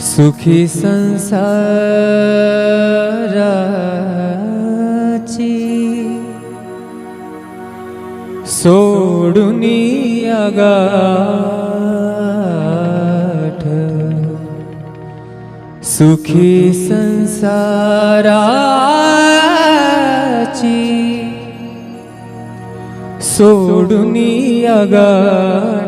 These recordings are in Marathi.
सुखी संसाराची सोडून गाठ. सुखी संसाराची सोडून गाठ.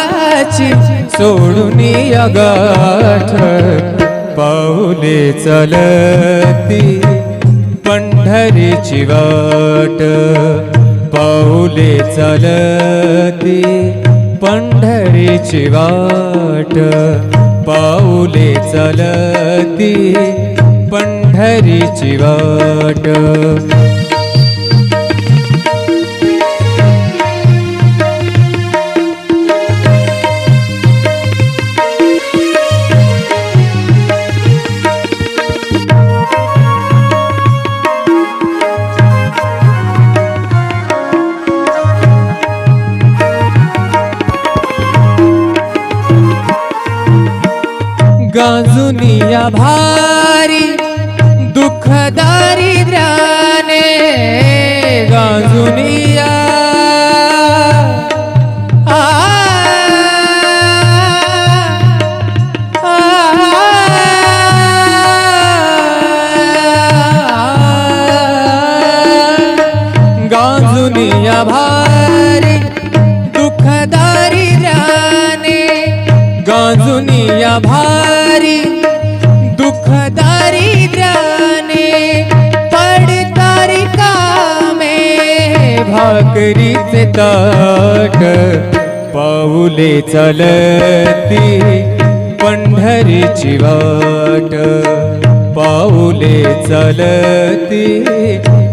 संसाराची सोडून अगाठ पाऊले चलती पंढरीची वाट. पाऊले चलती पंढरीची वाट. पाऊले चलती पंढरीची वाट. गांजुनिया भारी दुःख दारिद्र्याने गाजुनिया गाजुनिया भारी दुःख दारिद्र्याने गाजुनिया भारी दुःख दारिद्र्याने पडतारी कामे भाकरीचे ताट पाऊले चालती पंढरीची वाट पाऊले चलती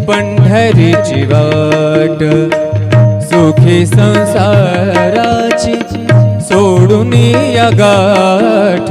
पंढरीची वाट सुखी संसाराची सोडून गाठ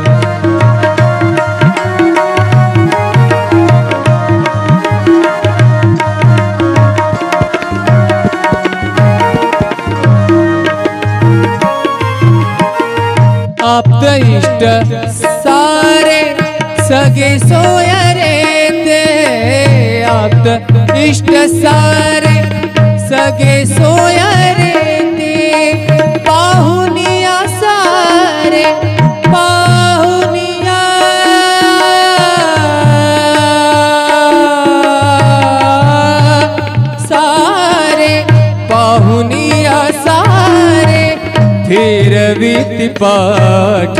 सगे सोय रे ते आप्त इष्ट सारे सगे सोय रे ते पाहुनिया सारे पाहुनिया सारे पाहुनिया सारे फिरविती पाठ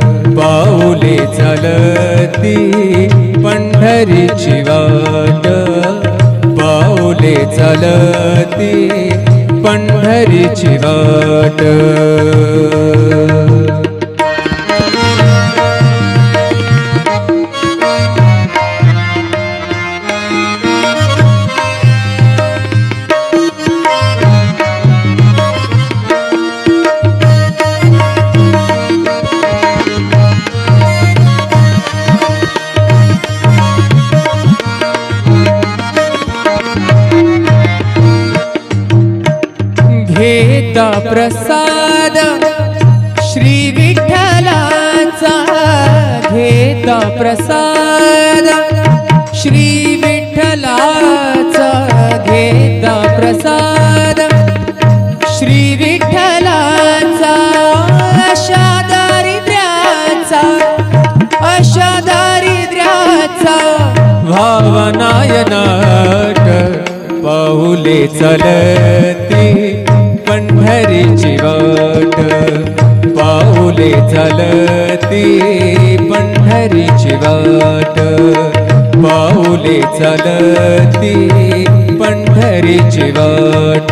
पावले चालती पंढरीची वाट पावले चालती पंढरीची वाट प्रसाद श्री विठ्ठलाचा घेता प्रसाद श्री विठ्ठलाचा घेता प्रसाद श्री विठ्ठलाचा अशा दारिद्र्याचा अशा दारिद्र्याचा भावनायनाट पाहुले चलती. पंढरीची वाट पाऊले चालती पंढरीची वाट पाऊले चालती पंढरीची वाट.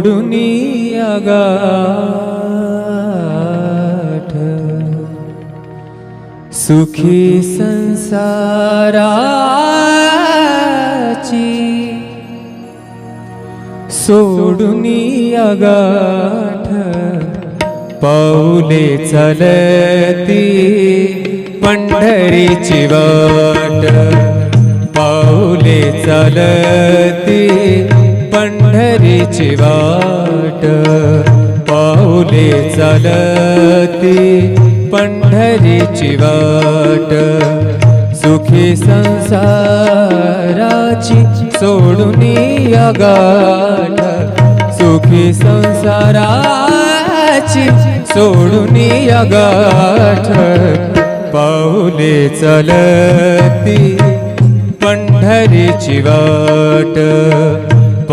सोडून गाठ सुखी संसाराची सोडून गाठ पाऊले चलती पंढरीची वाट पाऊले चलती पंढरीची वाट पाऊले चालती पंढरीची वाट. सुखी संसाराची सोडून गाठ. सुखी संसाराची सोडून गाठ. पाऊले चलती पंढरीची वाट.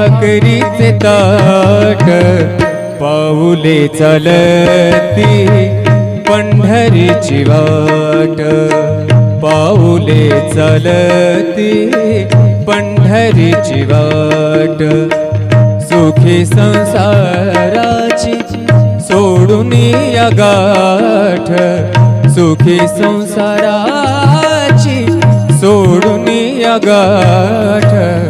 भाकरीचे ताट पाऊले चलती पंढरीची वाट पाऊले चलती पंढरीची वाट. सुखी संसाराची सोडून या गाठ सुखी संसाराची सोडून या गाठ.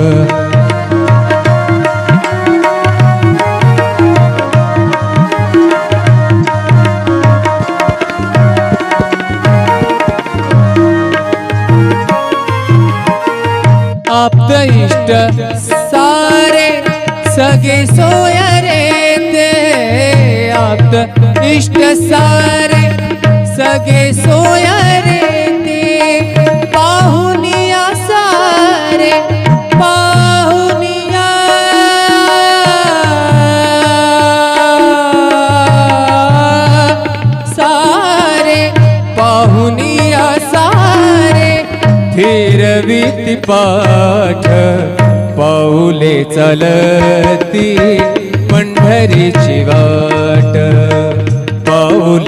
इष्ट सारे सगे सोय रे ते. पाहुनिया सारे पाहुनिया सारे पाहुनिया सारे. फिरविती पाठ पाऊले चलती.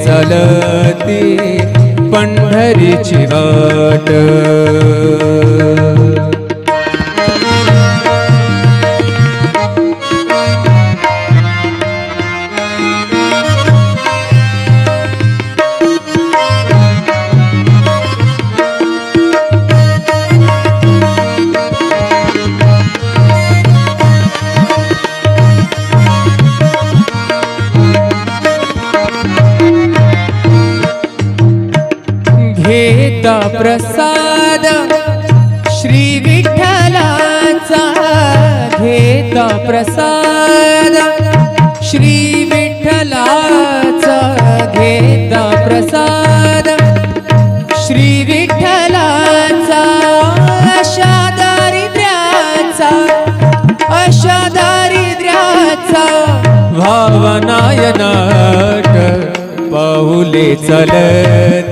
चलती पंढरीची वाट. प्रसाद श्री विठ्ठलाचा घेता प्रसाद श्री विठ्ठलाचा घेता प्रसाद श्री विठ्ठलाचा अशा दारिद्र्याचा अशा दारिद्र्याचा भावनायनाट पाऊले चलत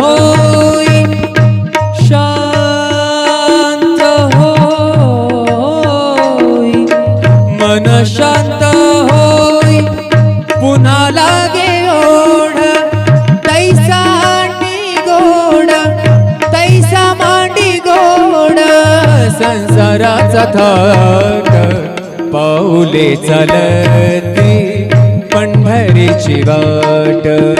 होई शांत होई. मन शांत होई. पुन्हा लागे ओढ. तैसा मांडी गोड. तैसा मांडी गोड. संसाराचा थाट. पाऊले चालती. पंढरीची वाट.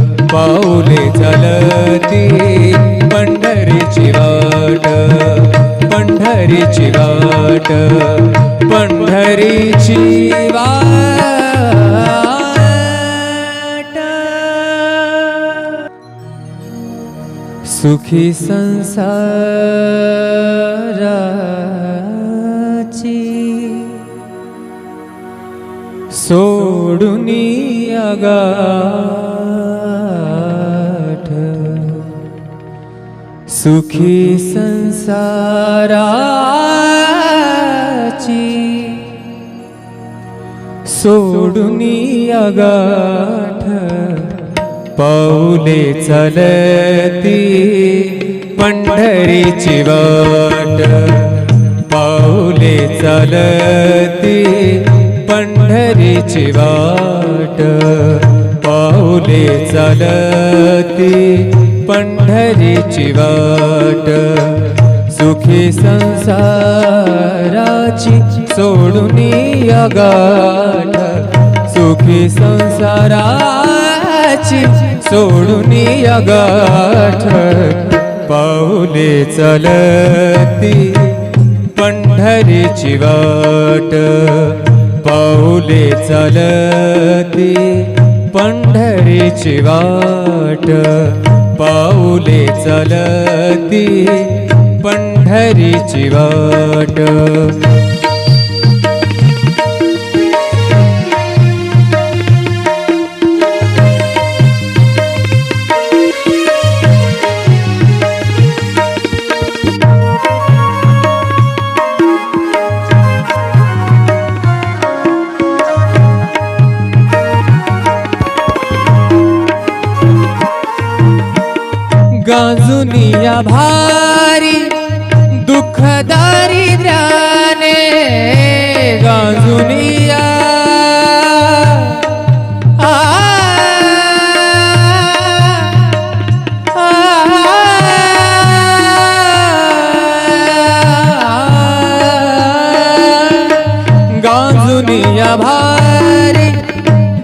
पाऊले चालती पंढरीची वाट पंढरीची वाट पंढरीची वाट. सुखी संसाराची सोडून अगा सुखी संसाराची सोडून अगाठ पाऊले चलती पंढरीची वाट पाऊले चलती पंढरीची वाट पाऊले चलती पंढरीची वाट सुखी संसाराची सोडून गाठ. सुखी संसाराची सोडून गाठ. पाऊले चलती पंढरीची वाट पाऊले चलती पंढरीची वाट पाऊले चलती पंढरीची वाट. गाजुनिया भारी दुःख दारिद्र्याने गाजुनिया गाजुनिया भारी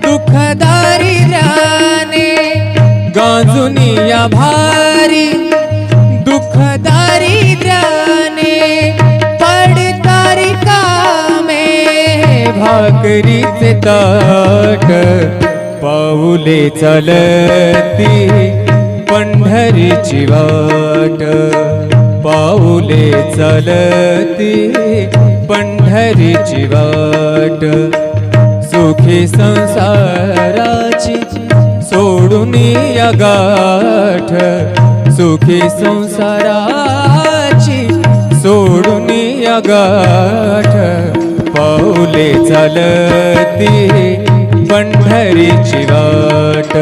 दुःख दारिद्र्याने गाजुनिया भारी दुःख दारिद्र्याने पडतारी कामे भाकरीचे ताट पाऊले चालती पंढरीची वाट पाऊले चालती पंढरीची वाट सुखी संसाराची सोडून गाठ सुखी संसाराची सोडून गाठ. पाऊले चालती पंढरीची वाट.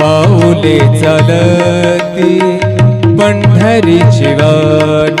पाऊले चालती पंढरीची वाट.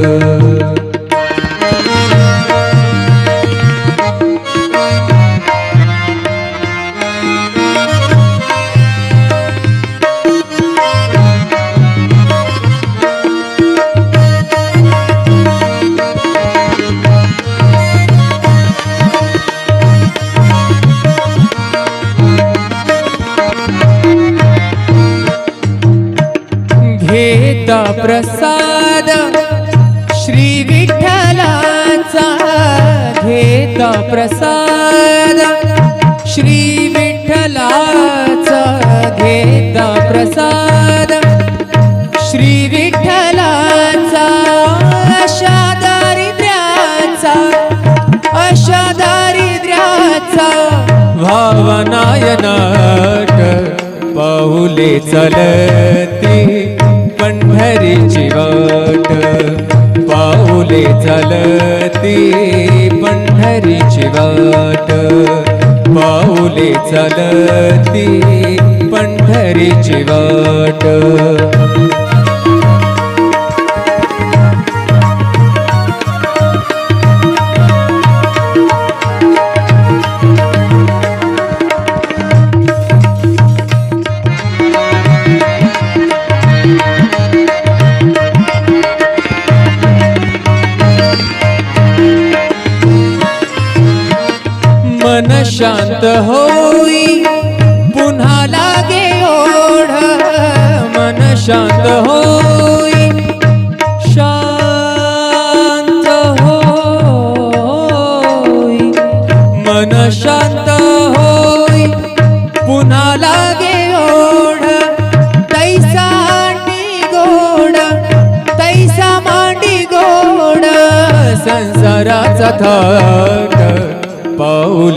भावनायनाट पाऊले चलती पंढरीची वाट पाऊले चलती पंढरीची वाट पाऊले चलती पंढरीची वाट शांत होई पुन्हा लागे ओढ मन शांत होई. शांत होई मन शांत होई. पुन्हा लागे ओढ तैसा मांडी गोड तैसा मांडी गोड संसाराचा थर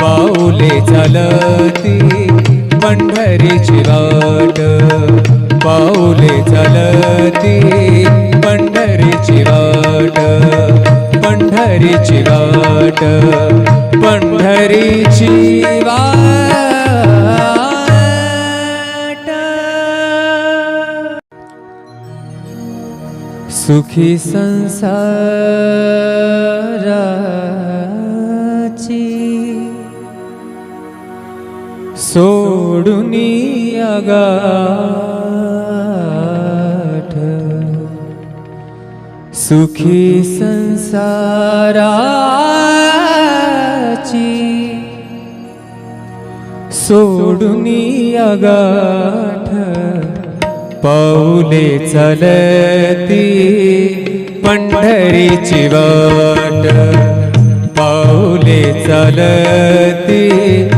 पाऊले चालती पंढरीची वाट. पाऊले चालती पंढरीची वाट. पंढरीची वाट. पंढरीची वाट. सुखी संसाराची सोडून गाठ सुखी संसाराची सोडून गाठ पाऊले चलती पंढरीची वाट. पाऊले चलती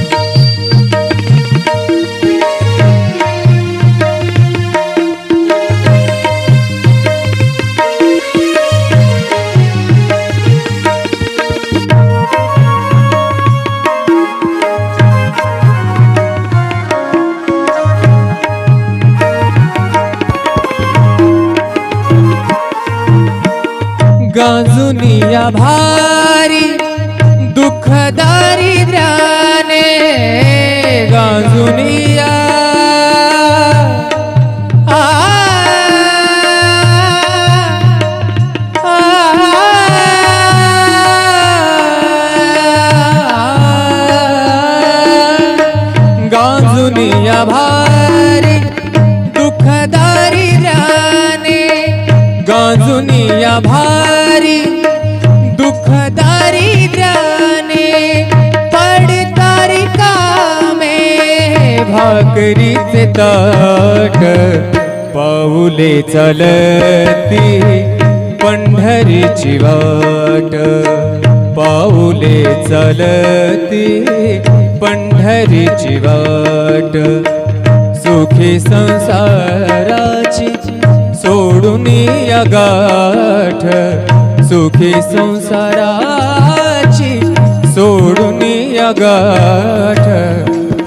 गाजुनिया भारी। टाक. पाऊले चलती पंढरीची वाट पाऊले चलती पंढरीची वाट सुखी संसाराची सोडून या गाठ. सुखी संसाराची सोडून या गाठ.